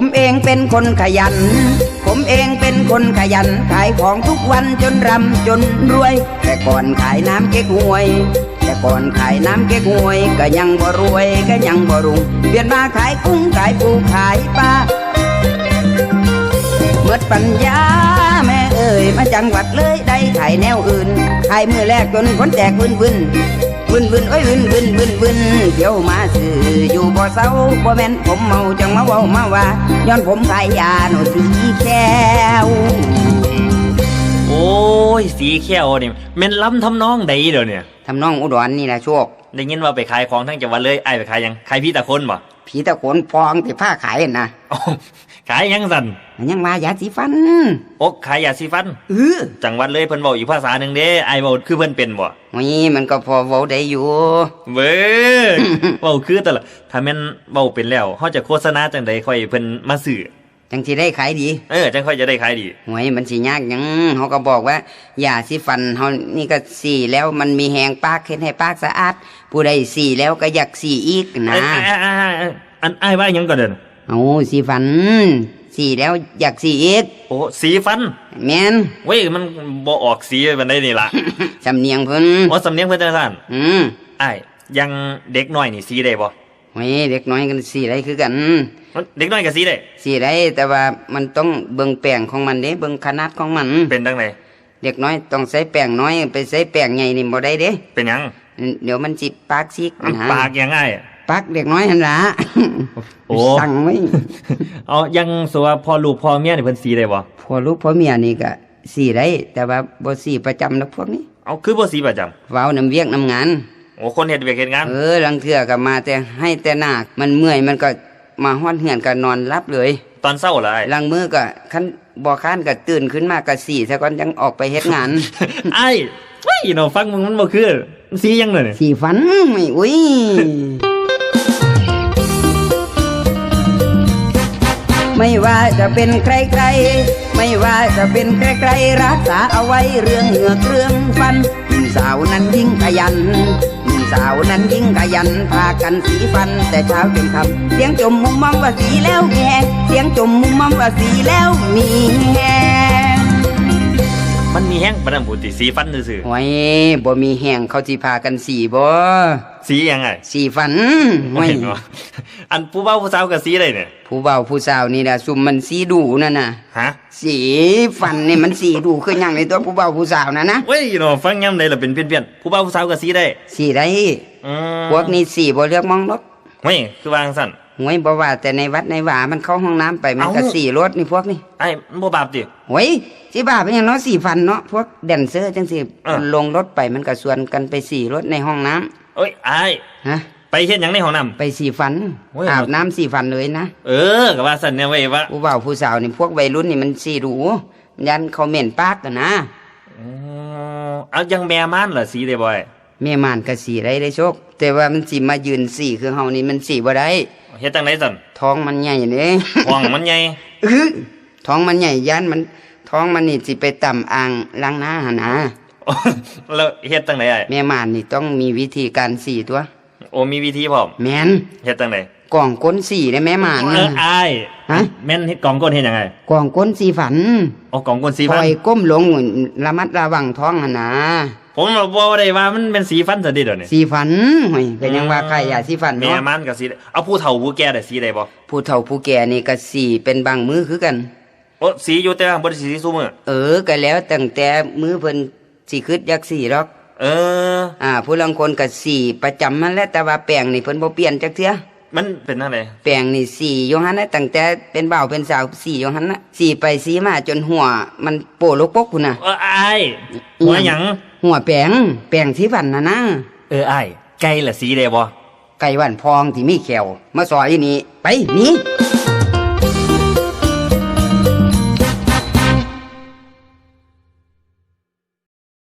ผมเองเป็นคนขยัน ผมเองเป็นคนขยัน ขายของทุกวันจนรำจนรวย แต่ก่อนขายน้ำเก๊กฮวย แต่ก่อนขายน้ำเก๊กฮวย ก็ยังบ่รวยก็ยังบ่รุ่งเปลี่ยนมาขายกุ้งขายปูขายปลาเมื่อปัญญาแม่เอ่ยมาจังหวัดเลยได้ขายแนวอื่น ขายมือแรกจนคนแตกวินวิน วินวินโอ้ยวินวินวินวินเที่ยวมาซื้ออยู่บ่เศร้าบ่แม่นผมเมาจังมาเว้ามาว่าย้อนผมขายยาหนูสีแก้วโอ้ยสีเขียวนี่แม่นล้ำทำนองใดเดี๋ยวเนี่ยทำน้องอุดรนี่นะโชคได้ยินว่าไปขายของทั้งจังหวัดเลยไอ้ายไปขายหยังขายพี่ตะคนบ่ผีตะโขนฟองที่ผ้าขายนั่นนะอ้าว ขายหยังสันมันยังมายาสีฟันโอกขายยาสีฟันเออจังหวัดเลยเพิ่นบอกอีกภาษาหนึ่งเด้ไอ้ายเว้าคือเพิ่นเป็นบ่นี่มันก็พอเว้าได้อยู่เว้ยเว้าคือแต่ละถ้าแม่นเว้าเป็นแล้วเฮาจะโฆษณาจังใดค่อยเพิ่นมาซื้อจังสิได้ขายดี เออ จังค่อยจะได้ขายดีหวยมันสิยากหยังเขาก็บอกว่ายาสีฟันเขานี่ก็สีแล้วมันมีแหงปากเห็นให้ปากสะอาด ผู้ใดสีแล้วก็อยากสีอีกนะเอ้ยเอ้ยเอ้ยเอ้ยเอ้ยอันไอ้ายว่าหยังก่อนเด้อ เอาสีฟัน สีแล้วอยากสีอีกโอ้สีฟัน แม่นเว้ยมันบ่ออกสีมันได้นี่ล่ะ สำเนียงเพิ่นอ๋อสำเนียงเพิ่นจังซั่นอืมไอ้ายยังเด็กน้อยนี่สีได้บ่หวยเด็กน้อยกันสีได้คือกันมัน เด็กน้อยก็สีได้สีได้แต่ว่ามันต้องเบิ่งแป้งของมันเด้เบิ่งขนาดของมัน เป็นจังไดเด็กน้อยต้องใส่แป้งน้อยไปใส่แป้งใหญ่นี่บ่ได้เด้ เป็นหยังเดี๋ยวมันจิปากซิกมันนะปากยังไงอะ ปากเด็กน้อยหันละโอ้สั่งไว้เอายังสัวาพ่อลูกพ่อเมียนี่เพิ่นสีได้บ่พอลูกพ่อเมียนี่ก็สีได้ แต่ว่าบ่สีประจำนักพวกนี้ เอาคือบ่สีประจำเว้าน้ำเวียกน้ำงานโอ้คนเฮ็ดเวียกเฮ็ดงานเออลังเทื่อก็มาแต่ให้แต่หน้ามันเมื่อยมันก็มาฮ้อนเหือนก็นอนรับเลย ตอนเช้าล่ะไอ้ลังมือก็คันบ่ค้านก็ตื่นขึ้นมาก็สีซะก่อนยังออกไปเฮ็ดงานไอ้เฮ้ยเนาะฟังมึงมันบ่คือสีหยังเลยเนี่ยสีฟันไม่อุ้ย ไม่ว่าจะเป็นใครๆ ไม่ว่าจะเป็นใครๆ รักษาเอาไว้เรื่องเหงือกเรื่องฟันหนุ่มสาวนั้นยิ่งขยันหนุ่มสาวนั้นยิ่งขยันพากันสีฟันแต่เช้าจนค่ำเสียงจมมุมมองว่าสีแล้วแหงเสียงจมมุมมองว่าสีแล้วมีแหง มันมีแห้งปานนั้นพูดติสีฟันซื่อโอ้ยบ่มีแหงเขาสิพากันสีบ่ๆสีหยังไงสีฟันบ่โอ้ยเห็นบ่อันผู้เฒ่าผู้สาวก็สีได้เนี่ยผู้เบาผู้สาวนี่นะซุมมันสีดูนั่นน่ะ ฮะสีฟันนี่มันสีดูคืออย่างในตัวผู้เบาผู้สาวนะนะเว้ยเนาะฟังยามใดล่ะเป็นเพี้ยนๆผู้เฒ่าผู้สาวก็สีได้สีได้อืมพวกนี้สีบ่เลือกมองรถเฮ้ยคือวาจังซั่น หวยบ่ว่าแต่ในวัดในว่ามันเข้าห้องน้ำไปมันก็เอ้าสีรถนี่พวกนี้ไอ้มันบ่บาปติหวยสิบ้าเป็นหยังเนาะสีฟันเนาะพวกแดนเซอร์จังสิอะลงรถไปมันก็ส่วนกันไปสีรถในห้องน้ำเอ้ยไอ้ฮะไปเฮ็ดหยังในห้องน้ำไปสีฟันโอ้ยอาบน้ำสีฟันเลยนะเออก็ว่าซั่นเนี่ยเว้ยว่าผู้เบาผู้สาวนี่พวกวัยรุ่นนี่มันสีดูยันเขาเหม็นปากกันนะอ๋อเอายังแม่ม่านล่ะสีได้บ่ไอ้ แม่ม่านก็สีได้ได้โชค แต่ว่ามันสิมายืนสีคือเฮานี่มันสีบ่ได้เฮ็ดจังไดซั่นท้องมันใหญ่เด้ห้องมันใหญ่อื้อท้องมันใหญ่ย่านมันท้องมันนี่สิไปต่ำอ่างล้างหน้าหนนะแล้วเฮ็ดจังไดไอ้แม่ม่านนี่ต้องมีวิธีการสีตัว โอ้มีวิธีพร้อมแม่นเฮ็ดจังไดกล่องก้นสีได้แม่ม่านเอนะอไอ้ายฮะแม่นเฮ็ดกล่องก้นเฮ็ดยังไงกล่องก้นสีฝันเอ๋อกล่องก้นสีคฟันอยก้มลงระมัดระวังท้องหนนะผมบ่ได้ว่ามันเป็นสีฟันซะดิเดี๋ยวนี้สีฝันโอ้ยก็ยังว่าใครอยากสีฝันแม่เนาะมันก็สีได้เอาผู้เฒ่าผู้แก่ได้สีได้บ่ผู้เฒ่าผู้แก่นี่ก็สีเป็นบางมือคือกันโอ้สีอยู่แต่ว่าบ่ได้สีซุมื้อเออก็แล้วตั้งแต่มือเพิ่นสิคึดอยากสีหรอก เออ อ่า ผู้ลางคนก็สีประจำมันแหละแต่ว่าแปลงนี่เพิ่นบ่เปลี่ยนจักเทื่อมันเป็นจังไดแปลงนี่สีอยู่หันนะตั้งแต่เป็นบ่าวเป็นสาวสีอยู่หันนะสีไปสีมาจนหัว มันโปโลกปกพุ่นน่ะ เอออ้ายหัวหยังหัวแปลงแปลงสีฟันน่ะนะเอออ้ายไก่ละสีได้บ่ไก่หวันพองที่มีแขวมาสอยนี่ไปหนี่